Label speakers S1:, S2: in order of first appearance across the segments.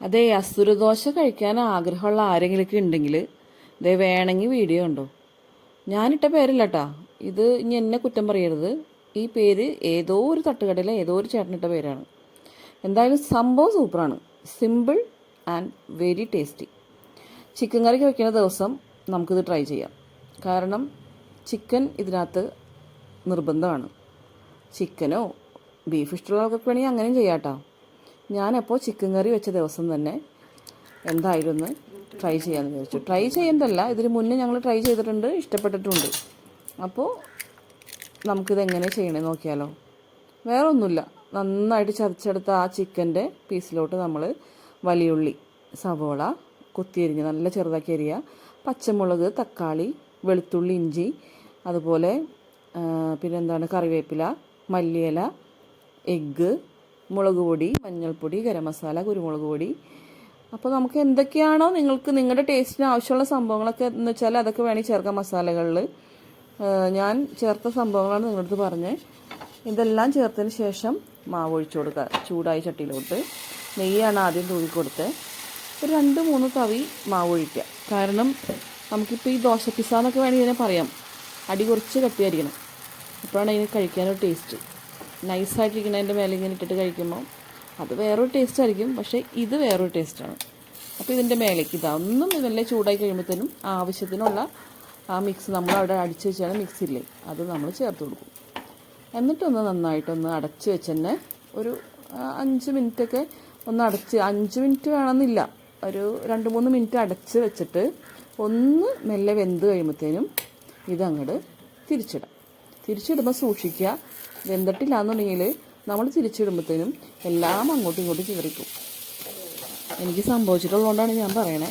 S1: അതെ അസുരദോശ കഴിക്കാൻ ആഗ്രഹമുള്ള ആരെങ്കിലുമൊക്കെ ഉണ്ടെങ്കിൽ ദേ വേണമെങ്കിൽ വീഡിയോ ഉണ്ടോ ഞാനിട്ട പേരല്ല കേട്ടാ ഇത് ഇനി എന്നെ കുറ്റം പറയരുത്. ഈ പേര് ഏതോ ഒരു തട്ടുകടയിലെ ഏതോ ഒരു ചേട്ടനിട്ട പേരാണ്. എന്തായാലും സംഭവം സൂപ്പറാണ്. Simple and very tasty chicken കറിക്ക് വെക്കുന്ന ദിവസം നമുക്കിത് ട്രൈ ചെയ്യാം. കാരണം ചിക്കൻ ഇതിനകത്ത് നിർബന്ധമാണ്. ചിക്കനോ ബീഫ് ഇഷ്ടമുള്ളവർക്ക് വേണമെങ്കിൽ അങ്ങനെയും ചെയ്യാം കേട്ടോ ഞാനപ്പോൾ ചിക്കൻ കറി വെച്ച ദിവസം തന്നെ എന്തായിരുന്നു? ട്രൈ ചെയ്യാമെന്ന് വിചാരിച്ചു. ട്രൈ ചെയ്യേണ്ടല്ല. ഇതിന് മുന്നേ ഞങ്ങൾ ട്രൈ ചെയ്തിട്ടുണ്ട്. ഇഷ്ടപ്പെട്ടിട്ടുണ്ട്. അപ്പോൾ നമുക്കിത് എങ്ങനെ ചെയ്യണേ നോക്കിയാലോ. വേറെ ഒന്നുമില്ല നന്നായിട്ട് ചതച്ചെടുത്ത ആ ചിക്കന്റെ പീസിലോട്ട് നമ്മൾ വലിയുള്ളി സവോള കൊത്തിയരിഞ്ഞ് നല്ല ചെറുതാക്കി അരിയുക പച്ചമുളക് തക്കാളി വെളുത്തുള്ളി ഇഞ്ചി അതുപോലെ പിന്നെന്താണ്? കറിവേപ്പില മല്ലിയില എഗ്ഗ് മുളക് പൊടി മഞ്ഞൾപ്പൊടി ഗരം മസാല കുരുമുളക് പൊടി. അപ്പോൾ നമുക്ക് എന്തൊക്കെയാണോ നിങ്ങൾക്ക് നിങ്ങളുടെ ടേസ്റ്റിന് ആവശ്യമുള്ള സംഭവങ്ങളൊക്കെ എന്ന് വെച്ചാൽ അതൊക്കെ വേണമെങ്കിൽ ചേർക്കാം മസാലകളിൽ ഞാൻ ചേർത്ത സംഭവങ്ങളാണ് നിങ്ങളുടെ അടുത്ത് പറഞ്ഞത് ഇതെല്ലാം ചേർത്തതിന് ശേഷം മാവ് ഒഴിച്ചു കൊടുക്കുക. ചൂടായ ചട്ടിയിലോട്ട്. നെയ്യാണ് ആദ്യം തൂവി കൊടുത്ത്. ഒരു രണ്ട് മൂന്ന് തവി മാവ് ഒഴിക്കുക. കാരണം നമുക്കിപ്പോൾ ഈ ദോശ പിസ്സ എന്നൊക്കെ വേണമെങ്കിൽ ഇതിനെ പറയാം. അടി കുറച്ച് കട്ടിയായിരിക്കണം. അപ്പോഴാണ് അതിന് കഴിക്കാനൊരു ടേസ്റ്റ് നൈസായിട്ടിരിക്കുന്നതിന്റെ മേലെ ഇങ്ങനെ ഇട്ടിട്ട് കഴിക്കുമ്പോൾ അത് വേറൊരു ടേസ്റ്റ് ആയിരിക്കും. പക്ഷേ ഇത് വേറൊരു ടേസ്റ്റാണ് അപ്പോൾ ഇതിന്റെ മേലേക്ക് ഇതൊന്നും ഇതല്ലേ ചൂടായി കഴിയുമ്പോഴത്തേനും ആവശ്യത്തിനുള്ള ആ മിക്സ് നമ്മൾ അവിടെ അടിച്ച് വെച്ചാണ് മിക്സില്ലേ അത് നമ്മൾ ചേർത്ത് കൊടുക്കും. എന്നിട്ടൊന്ന് നന്നായിട്ടൊന്ന് അടച്ച് വെച്ച് തന്നെ ഒരു അഞ്ച് മിനിറ്റൊക്കെ ഒന്ന് അടച്ച് അഞ്ച് മിനിറ്റ് വേണമെന്നില്ല ഒരു രണ്ട് മൂന്ന് മിനിറ്റ് അടച്ച് വെച്ചിട്ട് ഒന്ന് മെല്ലെ വെന്ത് കഴിയുമ്പോഴത്തേനും ഇതങ്ങോട്ട് തിരിച്ചിടാം. തിരിച്ചിടുമ്പോൾ സൂക്ഷിക്കുക. വെന്തിട്ടില്ല എന്നുണ്ടെങ്കിൽ നമ്മൾ തിരിച്ചിടുമ്പോഴത്തേനും എല്ലാം അങ്ങോട്ടും ഇങ്ങോട്ടും ചിതറിക്കും എനിക്ക് സംഭവിച്ചിട്ടുള്ളതുകൊണ്ടാണ് ഞാൻ പറയണേ.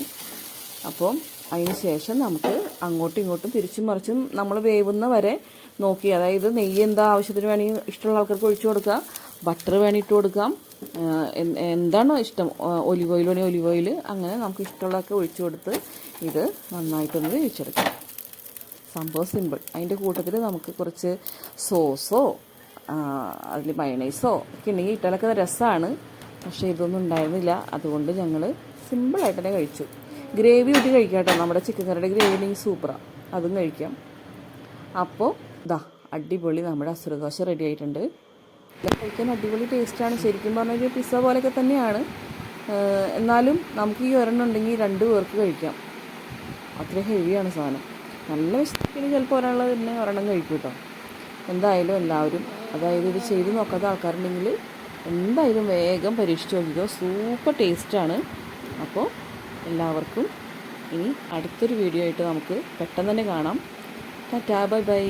S1: അപ്പോൾ അതിന് ശേഷം നമുക്ക് അങ്ങോട്ടും ഇങ്ങോട്ടും തിരിച്ചും മറിച്ചും നമ്മൾ വേവുന്ന വരെ നോക്കി അതായത് നെയ്യ് എന്താ ആവശ്യത്തിന് വേണമെങ്കിൽ ഇഷ്ടമുള്ള ആൾക്കാർക്ക് ഒഴിച്ചു കൊടുക്കുക ബട്ടർ വേണമെങ്കിൽ ഇട്ട് കൊടുക്കാം. എന്താണോ ഇഷ്ടം? ഒലിവ് ഓയിൽ വേണമെങ്കിൽ ഒലിവ് ഓയിൽ അങ്ങനെ നമുക്ക് ഇഷ്ടമുള്ളതൊക്കെ ഒഴിച്ചു കൊടുത്ത് ഇത് നന്നായിട്ടൊന്ന് വേവിച്ചെടുക്കാം. സംഭവം സിമ്പിൾ. അതിന്റെ കൂട്ടത്തിൽ നമുക്ക് കുറച്ച് സോസോ അതിൽ മയണൈസോ ഒക്കെ ഉണ്ടെങ്കിൽ ഇട്ടാലൊക്കെ രസമാണ് പക്ഷേ ഇതൊന്നും ഉണ്ടായിരുന്നില്ല. അതുകൊണ്ട് ഞങ്ങൾ സിമ്പിളായിട്ട് തന്നെ കഴിച്ചു. ഗ്രേവി കൂട്ടി കഴിക്കാം കേട്ടോ. നമ്മുടെ ചിക്കൻ കറിയുടെ ഗ്രേവി ഉണ്ടെങ്കിൽ സൂപ്പറാണ് അതും കഴിക്കാം. അപ്പോൾ ഇതാ അടിപൊളി നമ്മുടെ അസുരദോശ റെഡി ആയിട്ടുണ്ട്. കഴിക്കാൻ അടിപൊളി ടേസ്റ്റാണ് ശരിക്കും പറഞ്ഞാൽ ഒരു പിസ്സ പോലെയൊക്കെ തന്നെയാണ്. എന്നാലും നമുക്ക് ഈ ഒരെണ്ണം ഉണ്ടെങ്കിൽ രണ്ട് പേർക്ക് കഴിക്കാം. അത്ര ഹെവിയാണ് സാധനം. നല്ല വിശപ്പിന് ചിലപ്പോൾ ഒരാൾ തന്നെ ഒരെണ്ണം കഴിക്കും കേട്ടോ എന്തായാലും എല്ലാവരും അതായത് ഇത് ചെയ്ത് നോക്കാത്ത ആൾക്കാരുണ്ടെങ്കിൽ എന്തായാലും വേഗം പരീക്ഷിച്ച് നോക്കിക്കോ. സൂപ്പർ ടേസ്റ്റാണ് അപ്പോൾ എല്ലാവർക്കും ഇനി അടുത്തൊരു വീഡിയോ ആയിട്ട് നമുക്ക് പെട്ടെന്ന് തന്നെ കാണാം. Tata bye bye.